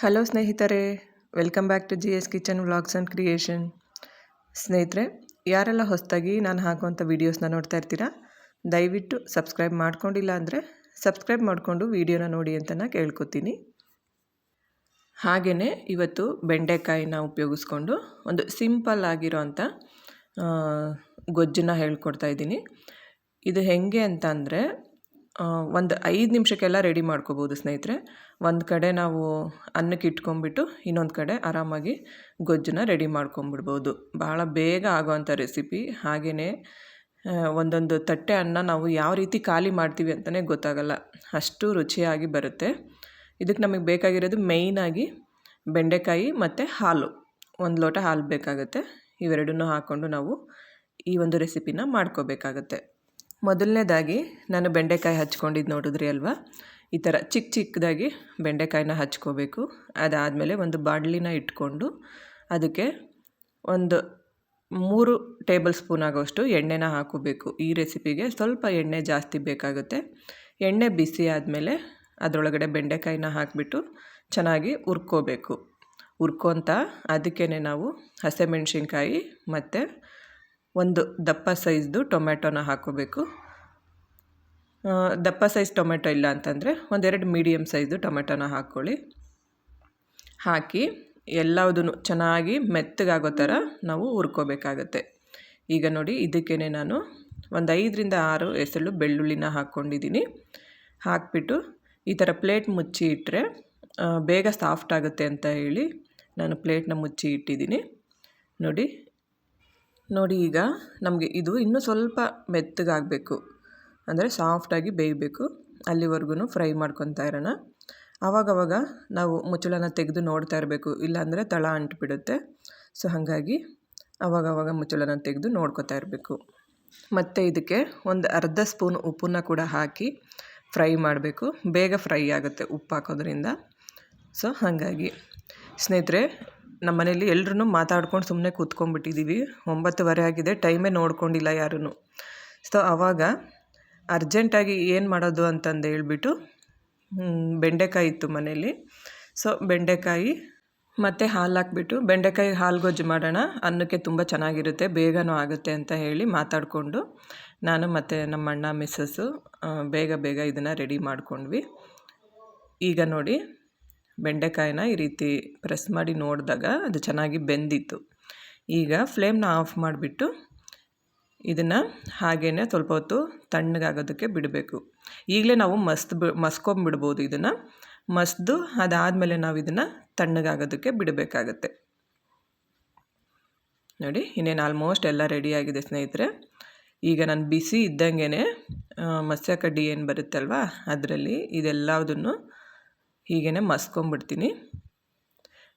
Hello ಸ್ನೇಹಿತರೆ, welcome back to G S kitchen vlogs and creation. ಸ್ನೇಹಿತರೆ, ಯಾರೆಲ್ಲ ಹೊಸದಾಗಿ ನಾನು ಹಾಕುವಂಥ ವೀಡಿಯೋಸ್ನ ನೋಡ್ತಾ ಇರ್ತೀರಾ, ದಯವಿಟ್ಟು ಸಬ್ಸ್ಕ್ರೈಬ್ ಮಾಡ್ಕೊಂಡಿಲ್ಲ ಅಂದರೆ ಸಬ್ಸ್ಕ್ರೈಬ್ ಮಾಡಿಕೊಂಡು ವೀಡಿಯೋನ ನೋಡಿ ಅಂತ ನಾನು ಕೇಳ್ಕೊತೀನಿ. ಹಾಗೆಯೇ ಇವತ್ತು ಬೆಂಡೆಕಾಯಿನ ಉಪಯೋಗಿಸ್ಕೊಂಡು ಒಂದು ಸಿಂಪಲ್ ಆಗಿರೋವಂಥ ಗೊಜ್ಜನ್ನ ಹೇಳ್ಕೊಡ್ತಾ ಇದ್ದೀನಿ. ಇದು ಹೇಗೆ ಅಂತ ಅಂದರೆ ಒಂದು ಐದು ನಿಮಿಷಕ್ಕೆಲ್ಲ ರೆಡಿ ಮಾಡ್ಕೋಬೋದು ಸ್ನೇಹಿತರೆ. ಒಂದು ಕಡೆ ನಾವು ಅನ್ನಕ್ಕೆ ಇಟ್ಕೊಂಬಿಟ್ಟು ಇನ್ನೊಂದು ಕಡೆ ಆರಾಮಾಗಿ ಗೊಜ್ಜನ್ನ ರೆಡಿ ಮಾಡ್ಕೊಂಬಿಡ್ಬೋದು ಭಾಳ ಬೇಗ ಆಗೋವಂಥ ರೆಸಿಪಿ ಹಾಗೆಯೇ ಒಂದೊಂದು ತಟ್ಟೆ ಅನ್ನ ನಾವು ಯಾವ ರೀತಿ ಖಾಲಿ ಮಾಡ್ತೀವಿ ಅಂತಲೇ ಗೊತ್ತಾಗಲ್ಲ. ಅಷ್ಟು ರುಚಿಯಾಗಿ ಬರುತ್ತೆ. ಇದಕ್ಕೆ ನಮಗೆ ಬೇಕಾಗಿರೋದು ಮೇಯ್ನಾಗಿ ಬೆಂಡೆಕಾಯಿ ಮತ್ತು ಹಾಲು. ಒಂದು ಲೋಟ ಹಾಲು ಬೇಕಾಗುತ್ತೆ. ಇವೆರಡನ್ನೂ ಹಾಕ್ಕೊಂಡು ನಾವು ಈ ಒಂದು ರೆಸಿಪಿನ ಮಾಡ್ಕೋಬೇಕಾಗತ್ತೆ. ಮೊದಲನೇದಾಗಿ ನಾನು ಬೆಂಡೆಕಾಯಿ ಹಚ್ಕೊಂಡಿದ್ದು ನೋಡಿದ್ರಿ ಅಲ್ವಾ? ಈ ಥರ ಚಿಕ್ಕ ಚಿಕ್ಕದಾಗಿ ಬೆಂಡೆಕಾಯಿನ ಹಚ್ಕೋಬೇಕು. ಅದಾದಮೇಲೆ ಒಂದು ಬಾಣಲಿನ ಇಟ್ಕೊಂಡು ಅದಕ್ಕೆ ಒಂದು ಮೂರು ಟೇಬಲ್ ಸ್ಪೂನ್ ಆಗೋಷ್ಟು ಎಣ್ಣೆನ ಹಾಕೋಬೇಕು. ಈ ರೆಸಿಪಿಗೆ ಸ್ವಲ್ಪ ಎಣ್ಣೆ ಜಾಸ್ತಿ ಬೇಕಾಗುತ್ತೆ. ಎಣ್ಣೆ ಬಿಸಿ ಆದಮೇಲೆ ಅದರೊಳಗಡೆ ಬೆಂಡೆಕಾಯಿನ ಹಾಕಿಬಿಟ್ಟು ಚೆನ್ನಾಗಿ ಉರ್ಕೋಬೇಕು ಉರ್ಕೊತ ಅದಕ್ಕೇ ನಾವು ಹಸಿಮೆಣ್ಸಿನ್ಕಾಯಿ ಮತ್ತು ಒಂದು ದಪ್ಪ ಸೈಜ್ದು ಟೊಮೆಟೊನ ಹಾಕೋಬೇಕು. ದಪ್ಪ ಸೈಜ್ ಟೊಮೆಟೊ ಇಲ್ಲ ಅಂತಂದರೆ ಒಂದೆರಡು ಮೀಡಿಯಮ್ ಸೈಜ್ದು ಟೊಮೆಟೊನ ಹಾಕ್ಕೊಳ್ಳಿ ಹಾಕಿ ಎಲ್ಲದನ್ನು ಚೆನ್ನಾಗಿ ಮೆತ್ತಗಾಗೋ ಥರ ನಾವು ಹುರ್ಕೋಬೇಕಾಗತ್ತೆ. ಈಗ ನೋಡಿ ಇದಕ್ಕೇ ನಾನು ಒಂದು ಐದರಿಂದ ಆರು ಎಸಳು ಬೆಳ್ಳುಳ್ಳಿನ ಹಾಕ್ಕೊಂಡಿದ್ದೀನಿ. ಹಾಕ್ಬಿಟ್ಟು ಈ ಥರ ಪ್ಲೇಟ್ ಮುಚ್ಚಿ ಇಟ್ಟರೆ ಬೇಗ ಸಾಫ್ಟ್ ಆಗುತ್ತೆ ಅಂತ ಹೇಳಿ ನಾನು ಪ್ಲೇಟ್ನ ಮುಚ್ಚಿ ಇಟ್ಟಿದ್ದೀನಿ. ನೋಡಿ ನೋಡಿ ಈಗ ನಮಗೆ ಇದು ಇನ್ನೂ ಸ್ವಲ್ಪ ಮೆತ್ತಗಾಗಬೇಕು. ಅಂದರೆ ಸಾಫ್ಟಾಗಿ ಬೇಯಬೇಕು. ಅಲ್ಲಿವರೆಗೂ ಫ್ರೈ ಮಾಡ್ಕೊತಾ ಇರೋಣ. ಆವಾಗವಾಗ ನಾವು ಮುಚ್ಚಳನ ತೆಗೆದು ನೋಡ್ತಾ ಇರಬೇಕು. ಇಲ್ಲಾಂದರೆ ತಳ ಅಂಟಿಬಿಡುತ್ತೆ. ಸೊ ಹಾಗಾಗಿ ಆವಾಗವಾಗ ಮುಚ್ಚಳನ ತೆಗೆದು ನೋಡ್ಕೊತಾ ಇರಬೇಕು. ಮತ್ತು ಇದಕ್ಕೆ ಒಂದು ಅರ್ಧ ಸ್ಪೂನ್ ಉಪ್ಪನ್ನ ಕೂಡ ಹಾಕಿ ಫ್ರೈ ಮಾಡಬೇಕು. ಬೇಗ ಫ್ರೈ ಆಗುತ್ತೆ ಉಪ್ಪು ಹಾಕೋದ್ರಿಂದ ಸೊ ಹಾಗಾಗಿ ಸ್ನೇಹಿತರೆ ನಮ್ಮ ಮನೇಲಿ ಎಲ್ಲರೂ ಮಾತಾಡ್ಕೊಂಡು ಸುಮ್ಮನೆ ಕೂತ್ಕೊಂಡ್ಬಿಟ್ಟಿದ್ದೀವಿ. ಒಂಬತ್ತುವರೆ ಆಗಿದೆ, ಟೈಮೇ ನೋಡ್ಕೊಂಡಿಲ್ಲ ಯಾರೂ ಸೊ ಆವಾಗ ಅರ್ಜೆಂಟಾಗಿ ಏನು ಮಾಡೋದು ಅಂತಂದು ಹೇಳ್ಬಿಟ್ಟು ಬೆಂಡೆಕಾಯಿ ಇತ್ತು ಮನೇಲಿ. ಸೊ, ಬೆಂಡೆಕಾಯಿ ಮತ್ತು ಹಾಲು ಹಾಕ್ಬಿಟ್ಟು, ಬೆಂಡೆಕಾಯಿ ಹಾಲು ಗೊಜ್ಜು ಮಾಡೋಣ, ಅನ್ನಕ್ಕೆ ತುಂಬ ಚೆನ್ನಾಗಿರುತ್ತೆ, ಬೇಗನೂ ಆಗುತ್ತೆ ಅಂತ ಹೇಳಿ ಮಾತಾಡಿಕೊಂಡು, ನಾನು ಮತ್ತು ನಮ್ಮ ಅಣ್ಣ ಮಿಸ್ಸಸ್ಸು ಬೇಗ ಬೇಗ ಇದನ್ನು ರೆಡಿ ಮಾಡ್ಕೊಂಡ್ವಿ. ಈಗ ನೋಡಿ ಬೆಂಡೆಕಾಯಿನ ಈ ರೀತಿ ಪ್ರೆಸ್ ಮಾಡಿ ನೋಡಿದಾಗ ಅದು ಚೆನ್ನಾಗಿ ಬೆಂದಿತ್ತು. ಈಗ ಫ್ಲೇಮ್ನ ಆಫ್ ಮಾಡಿಬಿಟ್ಟು ಇದನ್ನು ಹಾಗೇ ಸ್ವಲ್ಪ ಹೊತ್ತು ತಣ್ಣಗಾಗೋದಕ್ಕೆ ಬಿಡಬೇಕು. ಈಗಲೇ ನಾವು ಮಸ್ತ್ ಬಿ, ಮಸ್ಕೊಂಬಿಡ್ಬೋದು ಇದನ್ನು. ಮಸ್ದು ಅದಾದಮೇಲೆ ನಾವು ಇದನ್ನು ತಣ್ಣಗಾಗೋದಕ್ಕೆ ಬಿಡಬೇಕಾಗತ್ತೆ. ನೋಡಿ, ಇನ್ನೇನು ಆಲ್ಮೋಸ್ಟ್ ಎಲ್ಲ ರೆಡಿಯಾಗಿದೆ ಸ್ನೇಹಿತರೆ. ಈಗ ನಾನು ಬಿಸಿ ಇದ್ದಂಗೆ ಮಸ್ಯ ಕಡ್ಡಿ ಏನು ಬರುತ್ತಲ್ವ, ಅದರಲ್ಲಿ ಇದೆಲ್ಲದನ್ನು ಹೀಗೇ ಮಸ್ಕೊಂಬಿಡ್ತೀನಿ.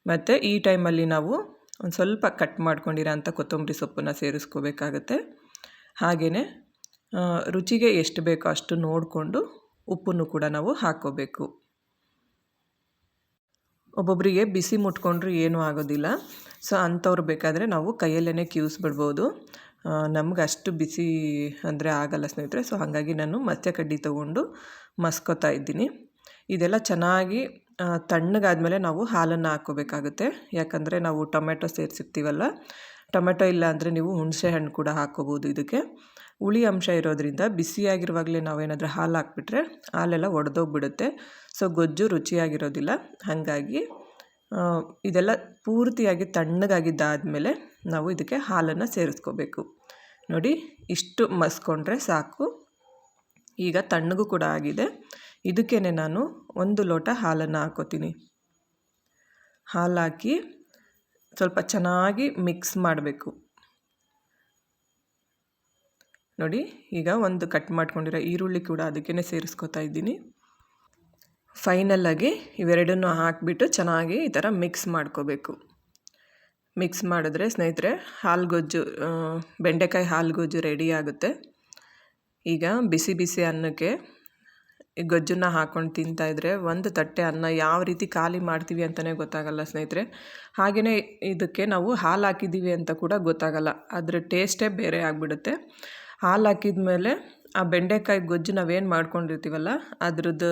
ಮತ್ತು ಈ ಟೈಮಲ್ಲಿ ನಾವು ಒಂದು ಸ್ವಲ್ಪ ಕಟ್ ಮಾಡ್ಕೊಂಡಿರೋ ಅಂಥ ಕೊತ್ತಂಬರಿ ಸೊಪ್ಪನ್ನು ಸೇರಿಸ್ಕೋಬೇಕಾಗತ್ತೆ. ಹಾಗೆಯೇ ರುಚಿಗೆ ಎಷ್ಟು ಬೇಕೋ ಅಷ್ಟು ನೋಡಿಕೊಂಡು ಉಪ್ಪನ್ನು ಕೂಡ ನಾವು ಹಾಕ್ಕೋಬೇಕು. ಒಬ್ಬೊಬ್ಬರಿಗೆ ಬಿಸಿ ಮುಟ್ಕೊಂಡ್ರೂ ಏನೂ ಆಗೋದಿಲ್ಲ. ಸೊ, ಅಂಥವ್ರು ಬೇಕಾದರೆ ನಾವು ಕೈಯಲ್ಲೇ ಕ್ಯೂಸ್ಬಿಡ್ಬೋದು ನಮ್ಗೆ ಅಷ್ಟು ಬಿಸಿ ಅಂದರೆ ಆಗಲ್ಲ ಸ್ನೇಹಿತರೆ. ಸೊ, ಹಾಗಾಗಿ ನಾನು ಮತ್ತೆ ಕಡ್ಡಿ ತೊಗೊಂಡು ಮಸ್ಕೋತಾ ಇದ್ದೀನಿ. ಇದೆಲ್ಲ ಚೆನ್ನಾಗಿ ತಣ್ಣಗಾದಮೇಲೆ ನಾವು ಹಾಲನ್ನು ಹಾಕ್ಕೋಬೇಕಾಗುತ್ತೆ. ಯಾಕಂದರೆ ನಾವು ಟೊಮೆಟೊ ಸೇರಿಸಿರ್ತೀವಲ್ಲ, ಟೊಮೆಟೊ ಇಲ್ಲ ಅಂದರೆ ನೀವು ಹುಣಸೆ ಹಣ್ಣು ಕೂಡ ಹಾಕ್ಕೋಬೋದು ಇದಕ್ಕೆ. ಹುಳಿ ಅಂಶ ಇರೋದ್ರಿಂದ ಬಿಸಿಯಾಗಿರುವಾಗಲೇ ನಾವೇನಾದರೂ ಹಾಲು ಹಾಕ್ಬಿಟ್ರೆ ಹಾಲೆಲ್ಲ ಒಡೆದೋಗ್ಬಿಡುತ್ತೆ. ಸೊ, ಗೊಜ್ಜು ರುಚಿಯಾಗಿರೋದಿಲ್ಲ. ಹಾಗಾಗಿ ಇದೆಲ್ಲ ಪೂರ್ತಿಯಾಗಿ ತಣ್ಣಗಾಗಿದ್ದಾದಮೇಲೆ ನಾವು ಇದಕ್ಕೆ ಹಾಲನ್ನು ಸೇರಿಸ್ಕೋಬೇಕು. ನೋಡಿ, ಇಷ್ಟು ಮಸ್ಕೊಂಡ್ರೆ ಸಾಕು. ಈಗ ತಣ್ಣಗೂ ಕೂಡ ಆಗಿದೆ. ಇದಕ್ಕೇ ನಾನು ಒಂದು ಲೋಟ ಹಾಲನ್ನು ಹಾಕೋತೀನಿ ಹಾಲು ಹಾಕಿ ಸ್ವಲ್ಪ ಚೆನ್ನಾಗಿ ಮಿಕ್ಸ್ ಮಾಡಬೇಕು. ನೋಡಿ, ಈಗ ಒಂದು ಕಟ್ ಮಾಡ್ಕೊಂಡಿರೋ ಈರುಳ್ಳಿ ಕೂಡ ಅದಕ್ಕೇ ಸೇರಿಸ್ಕೊತಾ ಇದ್ದೀನಿ. ಫೈನಲ್ಲಾಗಿ ಇವೆರಡನ್ನು ಹಾಕಿಬಿಟ್ಟು ಚೆನ್ನಾಗಿ ಈ ಥರ ಮಿಕ್ಸ್ ಮಾಡ್ಕೋಬೇಕು. ಮಿಕ್ಸ್ ಮಾಡಿದ್ರೆ ಸ್ನೇಹಿತರೆ, ಹಾಲು ಗೊಜ್ಜು ಬೆಂಡೆಕಾಯಿ ಹಾಲು ಗೊಜ್ಜು ರೆಡಿ ಆಗುತ್ತೆ. ಈಗ ಬಿಸಿ ಬಿಸಿ ಅನ್ನಕ್ಕೆ ಗೊಜ್ಜನ್ನ ಹಾಕ್ಕೊಂಡು ತಿಂತಾಯಿದ್ರೆ ಒಂದು ತಟ್ಟೆ ಅನ್ನ ಯಾವ ರೀತಿ ಖಾಲಿ ಮಾಡ್ತೀವಿ ಅಂತಲೇ ಗೊತ್ತಾಗಲ್ಲ ಸ್ನೇಹಿತರೆ. ಹಾಗೆಯೇ ಇದಕ್ಕೆ ನಾವು ಹಾಲು ಹಾಕಿದ್ದೀವಿ ಅಂತ ಕೂಡ ಗೊತ್ತಾಗಲ್ಲ. ಅದರ ಟೇಸ್ಟೇ ಬೇರೆ ಆಗಿಬಿಡುತ್ತೆ. ಹಾಲು ಹಾಕಿದ ಮೇಲೆ ಆ ಬೆಂಡೆಕಾಯಿ ಗೊಜ್ಜು ನಾವೇನು ಮಾಡ್ಕೊಂಡಿರ್ತೀವಲ್ಲ, ಅದ್ರದ್ದು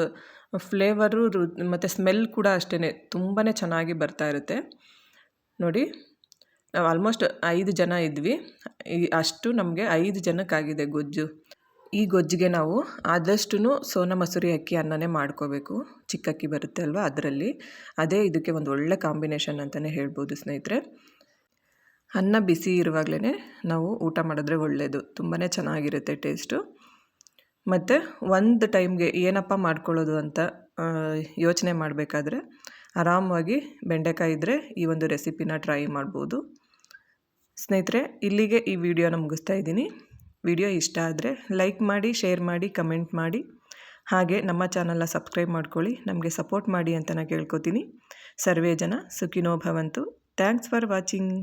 ಫ್ಲೇವರು ರು ಮತ್ತು ಸ್ಮೆಲ್ ಕೂಡ ಅಷ್ಟೇ ತುಂಬಾ ಚೆನ್ನಾಗಿ ಬರ್ತಾ ಇರುತ್ತೆ. ನೋಡಿ, ನಾವು ಆಲ್ಮೋಸ್ಟ್ ಐದು ಜನ ಇದ್ವಿ. ಅಷ್ಟು ನಮಗೆ ಐದು ಜನಕ್ಕಾಗಿದೆ ಗೊಜ್ಜು. ಈ ಗೊಜ್ಜಿಗೆ ನಾವು ಆದಷ್ಟು ಸೋನ ಮಸೂರಿ ಅಕ್ಕಿ ಅನ್ನನೇ ಮಾಡ್ಕೋಬೇಕು. ಚಿಕ್ಕ ಅಕ್ಕಿ ಬರುತ್ತೆ ಅಲ್ವಾ ಅದರಲ್ಲಿ. ಅದೇ ಇದಕ್ಕೆ ಒಂದು ಒಳ್ಳೆ ಕಾಂಬಿನೇಷನ್ ಅಂತಲೇ ಹೇಳ್ಬೋದು ಸ್ನೇಹಿತರೆ. ಅನ್ನ ಬಿಸಿ ಇರುವಾಗಲೇ ನಾವು ಊಟ ಮಾಡಿದ್ರೆ ಒಳ್ಳೆಯದು ತುಂಬಾ ಚೆನ್ನಾಗಿರುತ್ತೆ ಟೇಸ್ಟು. ಮತ್ತು ಒಂದು ಟೈಮ್ಗೆ ಏನಪ್ಪ ಮಾಡ್ಕೊಳ್ಳೋದು ಅಂತ ಯೋಚನೆ ಮಾಡಬೇಕಾದ್ರೆ ಆರಾಮವಾಗಿ ಬೆಂಡೆಕಾಯಿ ಇದ್ದರೆ ಈ ಒಂದು ರೆಸಿಪಿನ ಟ್ರೈ ಮಾಡ್ಬೋದು. ಸ್ನೇಹಿತರೆ, ಇಲ್ಲಿಗೆ ಈ ವಿಡಿಯೋನ ಮುಗಿಸ್ತಾ ಇದ್ದೀನಿ. ವಿಡಿಯೋ ಇಷ್ಟ ಆದರೆ ಲೈಕ್ ಮಾಡಿ, ಶೇರ್ ಮಾಡಿ, ಕಮೆಂಟ್ ಮಾಡಿ. ಹಾಗೆ ನಮ್ಮ ಚಾನಲ್ನ ಸಬ್ಸ್ಕ್ರೈಬ್ ಮಾಡ್ಕೊಳ್ಳಿ. ನಮಗೆ ಸಪೋರ್ಟ್ ಮಾಡಿ ಅಂತ ನಾನು ಕೇಳ್ಕೊತೀನಿ. ಸರ್ವೇ ಜನ ಸುಖಿನೋ ಭವಂತು. Thanks for watching.